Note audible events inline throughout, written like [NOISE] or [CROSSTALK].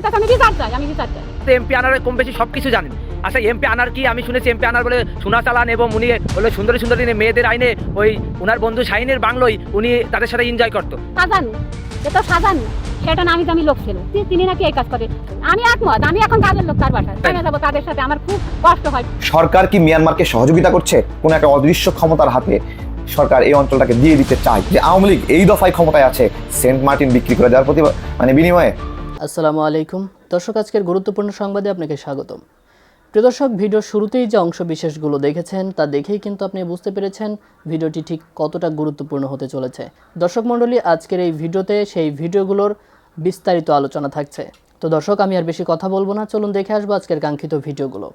মানুষের কাছে আমি বিচার চাই আমি বিচার চাই। এমপি আনার কম বেশি সব কিছু জানেন। আচ্ছা এমপি আনার কি? আমি শুনেছি এমপি আনার বলে সোনা চালান এবং উনি বলে সুন্দরী সুন্দরী মেয়েদের আইনে ওই ওনার বন্ধু শাহিনের বাংলোয় উনি তাদের সাথে এনজয় করতো। সাজানো এ তো সাজানো। সেটা নামি দামি লোক ছিল। তিনি নাকি এই কাজ করে। আমি একমত আমি এখন কাজের লোক তার বাসায়। যাব তাদের সাথে আমার খুব কষ্ট হয়। সরকার কি মিয়ানমারকে সহযোগিতা করছে? কোন একটা অদৃশ্য ক্ষমতার হাতে সরকার এই অঞ্চলটাকে দিয়ে দিতে চায়? যে আওয়ামী লীগ এই দফায় ক্ষমতায় আছে সেন্ট মার্টিন বিক্রি করে যাওয়ার প্রতি মানে বিনিময়ে আসসালামু আলাইকুম। দর্শক, আজকের গুরুত্বপূর্ণ সংবাদে আপনাকে স্বাগতম। প্রিয় দর্শক, ভিডিওর শুরুতেই যে অংশ বিশেষগুলো দেখেছেন, তা দেখেই কিন্তু আপনি বুঝতে পেরেছেন ভিডিওটি ঠিক কতটা গুরুত্বপূর্ণ হতে চলেছে। দর্শক মণ্ডলী, আজকের এই ভিডিওতে সেই ভিডিওগুলোর বিস্তারিত আলোচনা থাকছে। তো দর্শক, আমি আর বেশি কথা বলব না, চলুন দেখে আসব আজকের কাঙ্ক্ষিত ভিডিওগুলো।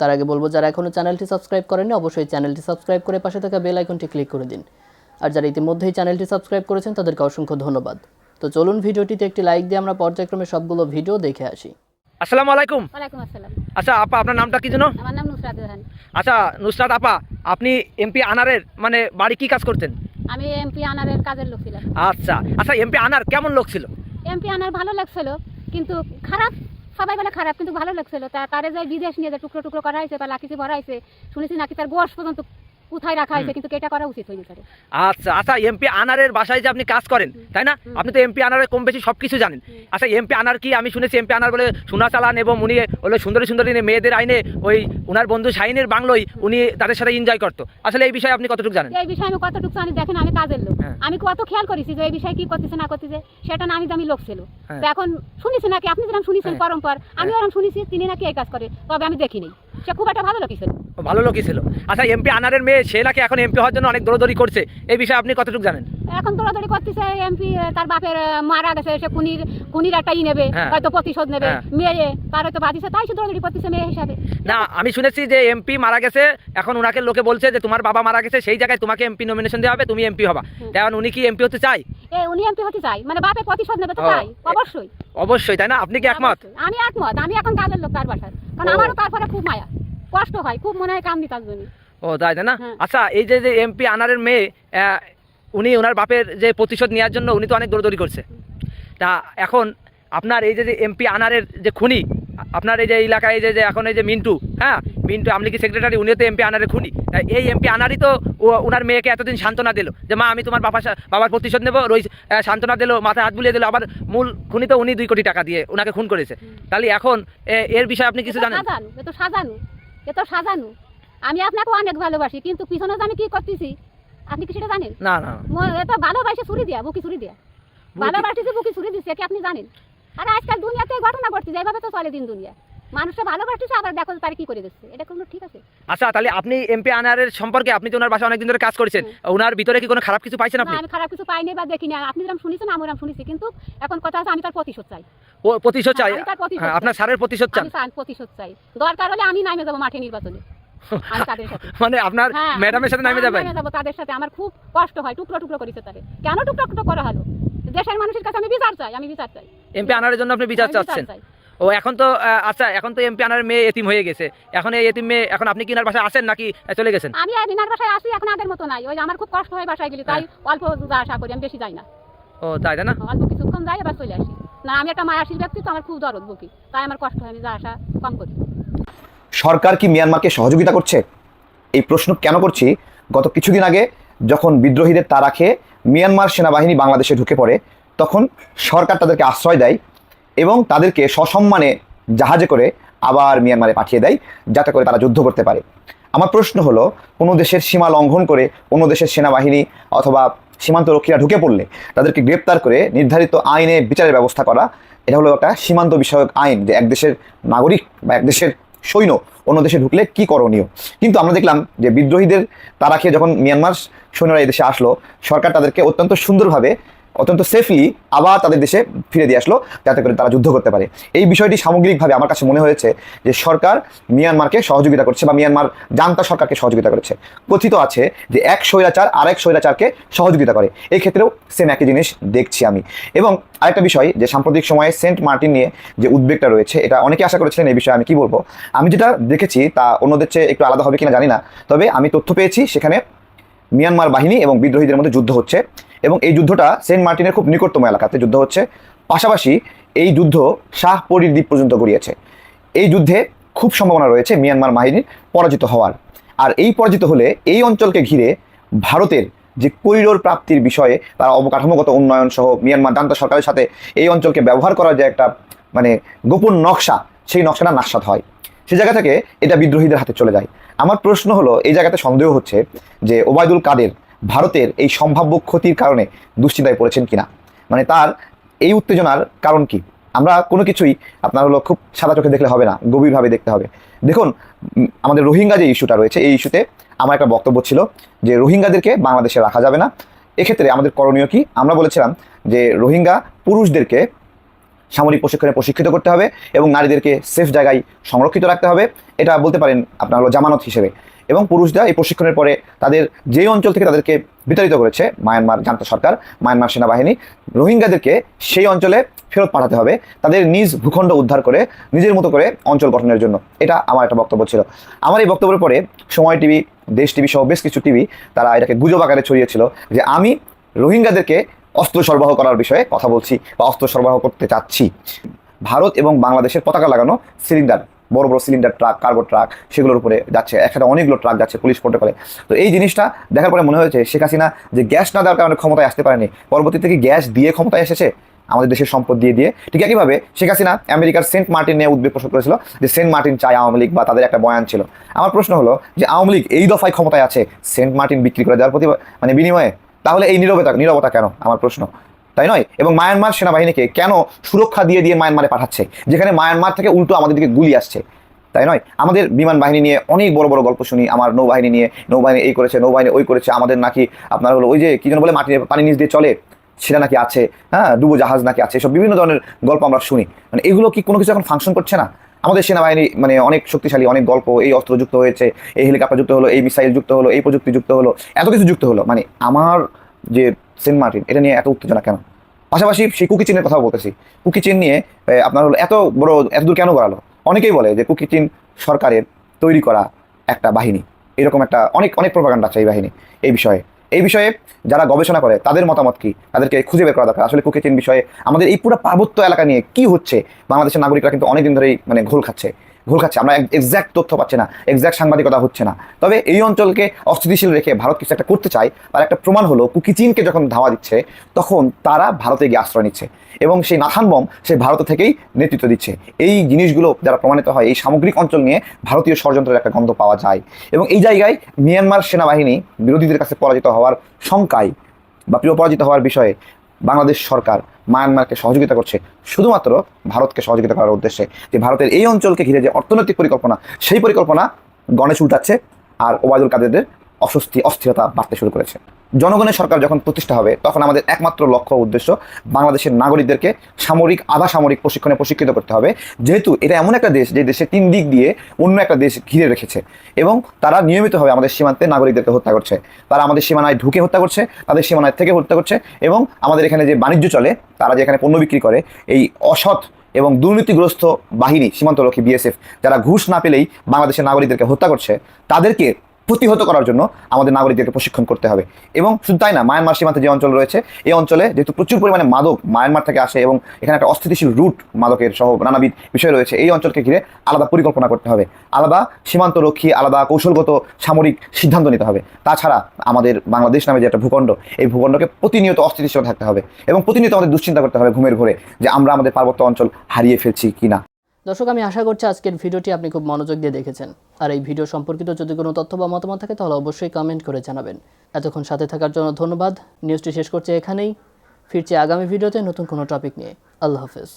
তার আগে বলব, যারা এখনও চ্যানেলটি সাবস্ক্রাইব করেননি, অবশ্যই চ্যানেলটি সাবস্ক্রাইব করে পাশে থাকা বেল আইকনটি ক্লিক করে দিন। আর যারা ইতিমধ্যেই চ্যানেলটি সাবস্ক্রাইব করেছেন, তাদেরকে অসংখ্য ধন্যবাদ। তো চলুন ভিডিওটিতে একটি লাইক দিয়ে আমরা পর্যায়ক্রমে সবগুলো ভিডিও দেখে আসি। আসসালামু আলাইকুম। ওয়ালাইকুম আসসালাম। আচ্ছা আপা আপনার নামটা কি যেন? আমার নাম নুসরাত জাহান আচ্ছা নুসরাত আপা আপনি এমপি আনারের মানে বাড়ি কি কাজ করতেন? আমি এমপি আনারের কাজের লোক ছিলাম। আচ্ছা আচ্ছা এমপি আনার কেমন লোক ছিল? এমপি আনার ভালো লাগছিল কিন্তু খারাপ সবাই বলে খারাপ কিন্তু ভালো লাগছিল তা তারে যাই বিদেশ নিয়ে যে টুকরো টুকরো করা হয়েছে বা লাকিসি ভরা হয়েছে শুনেছি নাকি তার গোশ পর্যন্ত কোথায় রাখা হয়েছে? কিন্তু এটা করা উচিত হয়নি স্যার। আচ্ছা আচ্ছা এমপি আনারের বাসায় যে আপনি কাজ করেন তাই না? আপনি তো এমপি আনারের কম বেশি সব কিছু জানেন আচ্ছা এমপি আনার কি? আমি শুনেছি এমপি আনার বলে সোনা চালান এবং উনি বলে সুন্দরী সুন্দরী মেয়েদের আইনে ওই ওনার বন্ধু শাহিনের বাংলোয় উনি তাদের সাথে এনজয় করতো। আসলে এই বিষয়ে আপনি কতটুকু জানেন? এই বিষয়ে আমি কতটুকু জানি? দেখেন আমি কাজের লোক। হ্যাঁ। আমি কত খেয়াল করেছি যে এই বিষয়ে কি করতেছে না করতেছে সেটা নামি দামি লোক ছিল। হ্যাঁ। তো এখন শুনেছি নাকি? আপনি যেরকম শুনেছেন হ্যাঁ। পরম্পর আমি ওরকম শুনেছি তিনি নাকি এই কাজ করে তবে আমি দেখিনি। সে খুব একটা ভালো লোকই ছিল। ভালো লোকই ছিল। আচ্ছা এমপি আনারের মেয়ে সে এখন এমপি হওয়ার জন্য অনেক দৌড়দৌড়ি করছে। এই বিষয়ে আপনি কতটুকু জানেন? এখন দৌড়াদৌড়ি করতেছে এমপি তার বাপের মারা গেছে সে কুনির কুনির একটা ই নেবে হ্যাঁ। হয়তো প্রতিশোধ নেবে। হ্যাঁ। মেয়ে তার হয়তো বাদিছে তাই সে দৌড়াদৌড়ি করতেছে মেয়ে হিসাবে না আমি শুনেছি যে এমপি মারা গেছে এখন ওনাকে লোকে বলছে যে তোমার বাবা মারা গেছে সেই জায়গায় তোমাকে এমপি নমিনেশন দেওয়া হবে তুমি এমপি হবা। কারণ উনি কি এমপি হতে চাই এ উনি এমপি হতে চাই মানে বাপের প্রতিশোধ নেবে তো তাই অবশ্যই। অবশ্যই তাই না? আপনি কি একমত? আমি একমত আমি এখন কাজের লোক তার বাসার। কারণ আমারও তারপরে খুব মায়া। কষ্ট হয় খুব মনে হয় কাম দিতে আসবে ও তাই তাই না? হ্যাঁ। আচ্ছা এই যে যে এমপি আনারের মেয়ে উনি ওনার বাপের যে প্রতিশোধ নেওয়ার জন্য উনি তো অনেক দৌড়দৌড়ি করছে। তা এখন আপনার এই যে যে এমপি আনারের যে খুনি আপনার এই যে এলাকায় এই যে যে এখন এই যে মিন্টু হ্যাঁ? মিন্টু আমলি কি সেক্রেটারি উনিও তো এমপি আনারের খুনি। এই এমপি আনারই তো ওনার মেয়েকে এতদিন সান্ত্বনা দিল যে মা আমি তোমার বাবার বাবার প্রতিশোধ নেব রই সান্ত্বনা দিল মাথায় হাত বুলিয়ে দিল আবার মূল খুনি তো উনি দুই কোটি টাকা দিয়ে ওনাকে খুন করেছে। তাহলে এখন এর বিষয়ে আপনি কিছু জানেন? সাজানো। এ তো সাজানো। আমি আপনাকে অনেক ভালোবাসি কিন্তু পিছনে আমি কি করতেছি? আপনি কি সেটা জানেন? না না এ তো ভালোবাসে ছুরি দিয়া বুকি ছুরি দিয়া। ভালোবাসিছে বুকি ছুরি দিছে কি আপনি জানেন? আর আজকাল দুনিয়াতে ঘটনা ঘটছে এইভাবে তো চলে দিন দুনিয়া। মানুষটা ভালোবাসতেছে আবার দেখো তার কি করে দিচ্ছে? এটা কোনো ঠিক আছে? আচ্ছা তাহলে আপনি এমপি আনারের সম্পর্কে আপনি তো ওনার বাসায় অনেকদিন ধরে কাজ করেছেন। ওনার ভিতরে কি কোনো খারাপ কিছু পাইছেন আপনি? আমি খারাপ কিছু পাইনি বা দেখিনি। আপনি যেরকম শুনেছেন আমি ওরকম শুনেছি। কিন্তু এখন কথা আছে আমি তার প্রতিশোধ চাই। ও প্রতিশোধ চাই? প্রতিশোধ হ্যাঁ, আপনার স্যারের প্রতিশোধ চান? আমি প্রতিশোধ চাই। দরকার হলে আমি নামে যাব মাঠে নির্বাচনে। [LAUGHS] মানে আপনার হ্যাঁ, ম্যাডামের সাথে নামে হ্যাঁ, যাবেন? যাব তাদের সাথে। আমার খুব কষ্ট হয় টুকরো টুকরো করেছে তাদের। কেন টুকরো টুকরো করা হলো? দেশের মানুষের কাছে আমি বিচার চাই আমি বিচার চাই। এমপি আনারের জন্য আপনি বিচার চাচ্ছেন? চাই। ও এখন তো আচ্ছা এখন তো এমপি আনার মেয়ে এতিম হয়ে গেছে। এখন এই এতিম মেয়ে এখন আপনি কি ওনার বাসায় আসেন নাকি চলে গেছেন? আমি আর মিনার বাসায় আসি এখন আগের মতো নাই। ওই আমার খুব কষ্ট হয় বাসায় গেলি তাই হ্যাঁ। অল্প যা আশা করি আমি বেশি যাই না। ও তাই না? অল্প কিছুক্ষণ যাই আবার চলে আসি। না আমি একটা মায়াশীল ব্যক্তি তো আমার খুব দরদ বুকি। তাই আমার কষ্ট হয় আমি যা আশা কম করি। সরকার কি মিয়ানমারকে সহযোগিতা করছে? এই প্রশ্ন কেন করছি? গত কিছুদিন আগে যখন বিদ্রোহীদের তারা খেয়ে মিয়ানমার সেনাবাহিনী বাংলাদেশে ঢুকে পড়ে তখন সরকার তাদেরকে আশ্রয় দেয় এবং তাদেরকে সসম্মানে জাহাজে করে আবার মিয়ানমারে পাঠিয়ে দেয়, যাতে করে তারা যুদ্ধ করতে পারে। আমার প্রশ্ন হলো, কোনো দেশের সীমা লঙ্ঘন করে কোনো দেশের সেনাবাহিনী অথবা সীমান্ত রক্ষীরা ঢুকে পড়লে তাদেরকে গ্রেপ্তার করে নির্ধারিত আইনে বিচারের ব্যবস্থা করা, এটা হলো একটা সীমান্ত বিষয়ক আইন যে এক দেশের নাগরিক বা এক দেশের সৈন্য অন্য দেশে ঢুকলে কি করণীয়? কিন্তু আমরা দেখলাম যে বিদ্রোহীদের, তারা খেয়ে যখন মিয়ানমার সৈন্যরা এই দেশে আসলো, সরকার তাদেরকে অত্যন্ত সুন্দরভাবে অত্যন্ত সেফলি আবার তাদের দেশে ফিরে দিয়ে আসলো, যাতে করে তারা যুদ্ধ করতে পারে। এই বিষয়টি সামগ্রিকভাবে আমার কাছে মনে হয়েছে যে সরকার মিয়ানমারকে সহযোগিতা করছে বা মিয়ানমার জান্তা সরকারকে সহযোগিতা করেছে। কথিত আছে যে এক স্বৈরাচার আরেক স্বৈরাচারকে সহযোগিতা করে। এই ক্ষেত্রেও সেম একই জিনিস দেখছি আমি। এবং আরেকটা বিষয় যে সাম্প্রতিক সময়ে সেন্ট মার্টিন নিয়ে যে উদ্বেগটা রয়েছে, এটা অনেকে আশা করেছিলেন এই বিষয়ে আমি কি বলব? আমি যেটা দেখেছি তা অন্যদের চেয়ে একটু আলাদা হবে কিনা জানি না। তবে আমি তথ্য পেয়েছি সেখানে মিয়ানমার বাহিনী এবং বিদ্রোহীদের মধ্যে যুদ্ধ হচ্ছে এবং এই যুদ্ধটা সেন্ট মার্টিনের খুব নিকটতম এলাকাতে যুদ্ধ হচ্ছে। পাশাপাশি এই যুদ্ধ শাহপরীর দ্বীপ পর্যন্ত গড়িয়েছে। এই যুদ্ধে খুব সম্ভাবনা রয়েছে মিয়ানমার বাহিনীর পরাজিত হওয়ার। আর এই পরাজিত হলে এই অঞ্চলকে ঘিরে ভারতের যে করিডোর প্রাপ্তির বিষয়ে তার অবকাঠামোগত উন্নয়ন সহ মিয়ানমার জান্তা সরকারের সাথে এই অঞ্চলকে ব্যবহার করার যে একটা মানে গোপন নকশা, সেই নকশাটা নাস্বাদ হয়। সে জায়গা থেকে এটা বিদ্রোহীদের হাতে চলে যায়। আমার প্রশ্ন হলো, এই জায়গাতে সন্দেহ হচ্ছে যে ওবায়দুল কাদের ভারতের এই সম্ভাব্য ক্ষতির কারণে দুশ্চিন্তায় পড়েছেন কিনা? মানে তার এই উত্তেজনার কারণ কি? আমরা কোনো কিছুই আপনার হলো খুব সাদা চোখে দেখলে হবে না, গভীরভাবে দেখতে হবে। দেখুন আমাদের রোহিঙ্গা যে ইস্যুটা রয়েছে, এই ইস্যুতে আমার একটা বক্তব্য ছিল যে রোহিঙ্গাদেরকে বাংলাদেশে রাখা যাবে না। এক্ষেত্রে আমাদের করণীয় কি? আমরা বলেছিলাম যে রোহিঙ্গা পুরুষদেরকে সামরিক প্রশিক্ষণে প্রশিক্ষিত করতে হবে এবং নারীদেরকে সেফ জায়গায় সংরক্ষিত রাখতে হবে। এটা বলতে পারেন আপনার হলো জামানত হিসেবে। এবং পুরুষরা এই প্রশিক্ষণের পরে তাদের যে অঞ্চল থেকে তাদেরকে বিতাড়িত করেছে, মায়ানমার জান্তা সরকার, মায়ানমার সেনাবাহিনী, রোহিঙ্গাদেরকে সেই অঞ্চলে ফেরত পাঠাতে হবে। তাদের নিজ ভূখণ্ড উদ্ধার করে, নিজের মতো করে অঞ্চল গঠনের জন্য। এটা আমার একটা বক্তব্য ছিল। আমার এই বক্তব্যের পরে সময় টিভি, দেশ টিভি সহ বেশ কিছু টিভি তারা এটাকে গুজব আকারে ছড়িয়েছিল যে আমি রোহিঙ্গাদেরকে অস্ত্র সরবরাহ করার বিষয়ে কথা বলছি বা অস্ত্র সরবরাহ করতে চাচ্ছি। ভারত এবং বাংলাদেশের পতাকা লাগানো সিলিন্ডার, বড় বড় সিলিন্ডার ট্রাক, কার্গো ট্রাক, সেগুলোর উপরে যাচ্ছে, একসাথে অনেকগুলো ট্রাক যাচ্ছে পুলিশ প্রোটোকলে তো এই জিনিসটা দেখার পরে মনে হয়েছে শেখ হাসিনা যে গ্যাস না দেওয়ার কারণে ক্ষমতায় আসতে পারেনি। পরবর্তীতে কি গ্যাস দিয়ে ক্ষমতায় এসেছে? আমাদের দেশের সম্পদ দিয়ে দিয়ে। ঠিক একইভাবে শেখ হাসিনা আমেরিকার সেন্ট মার্টিন নিয়ে উদ্বেগ পোষণ করেছিল যে সেন্ট মার্টিন চায় আওয়ামী লীগ বা তাদের একটা বয়ান ছিল। আমার প্রশ্ন হলো যে আওয়ামী লীগ এই দফায় ক্ষমতায় আছে? সেন্ট মার্টিন বিক্রি করে দেওয়ার প্রতি মানে বিনিময়ে তাহলে এই নীরবতা নীরবতা কেন? আমার প্রশ্ন। তাই নয়? এবং মায়ানমার সেনাবাহিনীকে কেন সুরক্ষা দিয়ে দিয়ে মায়ানমারে পাঠাচ্ছে? যেখানে মায়ানমার থেকে উল্টো আমাদের দিকে গুলি আসছে। তাই নয়? আমাদের বিমান বাহিনী নিয়ে অনেক বড় বড় গল্প শুনি, আমার নৌবাহিনী নিয়ে, নৌবাহিনী এই করেছে, নৌবাহিনী ওই করেছে, আমাদের নাকি আপনার হলো ওই যে, কি যেন বলে মাটি পানি নিচ দিয়ে চলে, সেটা নাকি আছে হ্যাঁ ডুবো জাহাজ নাকি আছে সব বিভিন্ন ধরনের গল্প আমরা শুনি। মানে এগুলো কি কোনো কিছু এখন ফাংশন করছে না? আমাদের সেনাবাহিনী মানে অনেক শক্তিশালী, অনেক গল্প, এই অস্ত্র যুক্ত হয়েছে, এই হেলিকপ্টার যুক্ত হলো, এই মিসাইল যুক্ত হলো, এই প্রযুক্তি যুক্ত হলো, এত কিছু যুক্ত হলো। মানে আমার যে সেন্ট মার্টিন, এটা নিয়ে এত উত্তেজনা কেন? পাশাপাশি সেই কুকি চিনের কথা বলতেছি। কুকি চিন নিয়ে আপনার হলো এত বড়, এত দূর কেন গড়ালো? অনেকেই বলে যে কুকি চিন সরকারের তৈরি করা একটা বাহিনী। এরকম একটা অনেক অনেক প্রভাকাণ্ড আছে এই বাহিনী, এই বিষয়ে। এই বিষয়ে যারা গবেষণা করে, তাদের মতামত কি? তাদেরকে খুঁজে বের করা দরকার। আসলে কুকি চিন বিষয়ে আমাদের এই পুরো পার্বত্য এলাকা নিয়ে কি হচ্ছে? বাংলাদেশের নাগরিকরা কিন্তু অনেকদিন ধরেই মানে ঘোল খাচ্ছে। ঘোল খাচ্ছে। আমরা এক্স্যাক্ট তথ্য পাচ্ছি না এক্স্যাক্ট সাংবাদিকতা হচ্ছে না। তবে এই অঞ্চলকে অস্থিতিশীল রেখে ভারত কিছু একটা করতে চায়, তার একটা প্রমাণ হলো কুকি চীনকে যখন ধাওয়া দিচ্ছে, তখন তারা ভারতে গিয়ে আশ্রয় নিচ্ছে এবং সেই নাথান বম সে ভারত থেকেই নেতৃত্ব দিচ্ছে। এই জিনিসগুলো যারা প্রমাণিত হয়, এই সামগ্রিক অঞ্চল নিয়ে ভারতীয় ষড়যন্ত্রের একটা গন্ধ পাওয়া যায় এবং এই জায়গায় মিয়ানমার সেনাবাহিনী বিরোধীদের কাছে পরাজিত হওয়ার শঙ্কায় বা প্রিয় পরাজিত হওয়ার বিষয়ে বাংলাদেশ সরকার মায়ানমারকে সহযোগিতা করছে। শুধুমাত্র ভারতকে সহযোগিতা করার উদ্দেশ্যে যে ভারতের এই অঞ্চলকে ঘিরে যে অর্থনৈতিক পরিকল্পনা, সেই পরিকল্পনা গণেশ উল্টাচ্ছে আর ওবায়দুল কাদেরদের অস্বস্তি, অস্থিরতা বাড়তে শুরু করেছে। জনগণের সরকার যখন প্রতিষ্ঠা হবে, তখন আমাদের একমাত্র লক্ষ্য উদ্দেশ্য বাংলাদেশের নাগরিকদেরকে সামরিক, আধা সামরিক প্রশিক্ষণে প্রশিক্ষিত করতে হবে। যেহেতু এটা এমন একটা দেশ, যে দেশে তিন দিক দিয়ে অন্য একটা দেশ ঘিরে রেখেছে এবং তারা নিয়মিতভাবে আমাদের সীমান্তে নাগরিকদেরকে হত্যা করছে। তারা আমাদের সীমানায় ঢুকে হত্যা করছে, তাদের সীমানায় থেকে হত্যা করছে এবং আমাদের এখানে যে বাণিজ্য চলে, তারা যে এখানে পণ্য বিক্রি করে, এই অসৎ এবং দুর্নীতিগ্রস্ত বাহিনী, সীমান্তরক্ষী বিএসএফ যারা ঘুষ না পেলেই বাংলাদেশের নাগরিকদেরকে হত্যা করছে, তাদেরকে প্রতিহত করার জন্য আমাদের নাগরিকদেরকে প্রশিক্ষণ করতে হবে। এবং শুধু তাই না, মায়ানমার সীমান্তে যে অঞ্চল রয়েছে, এই অঞ্চলে যেহেতু প্রচুর পরিমাণে মাদক মায়ানমার থেকে আসে এবং এখানে একটা অস্থিতিশীল রুট মাদকের সহ নানাবিধ বিষয় রয়েছে, এই অঞ্চলকে ঘিরে আলাদা পরিকল্পনা করতে হবে। আলাদা সীমান্তরক্ষী, আলাদা কৌশলগত, সামরিক সিদ্ধান্ত নিতে হবে। তাছাড়া আমাদের বাংলাদেশ নামে যে একটা ভূখণ্ড, এই ভূখণ্ডকে প্রতিনিয়ত অস্থিতিশীল থাকতে হবে এবং প্রতিনিয়ত আমাদের দুশ্চিন্তা করতে হবে ঘুমের ঘরে যে আমরা আমাদের পার্বত্য অঞ্চল হারিয়ে ফেলছি কিনা। দর্শক, আমি আশা করছি আজকের ভিডিওটি আপনি খুব মনোযোগ দিয়ে দেখেছেন। আর এই ভিডিও সম্পর্কিত যদি কোনো তথ্য বা মতামত থাকে, তাহলে অবশ্যই কমেন্ট করে জানাবেন। এতক্ষণ সাথে থাকার জন্য ধন্যবাদ। নিউজটি শেষ করছে এখানেই। ফিরছি আগামী ভিডিওতে নতুন কোনো টপিক নিয়ে। আল্লাহ হাফেজ।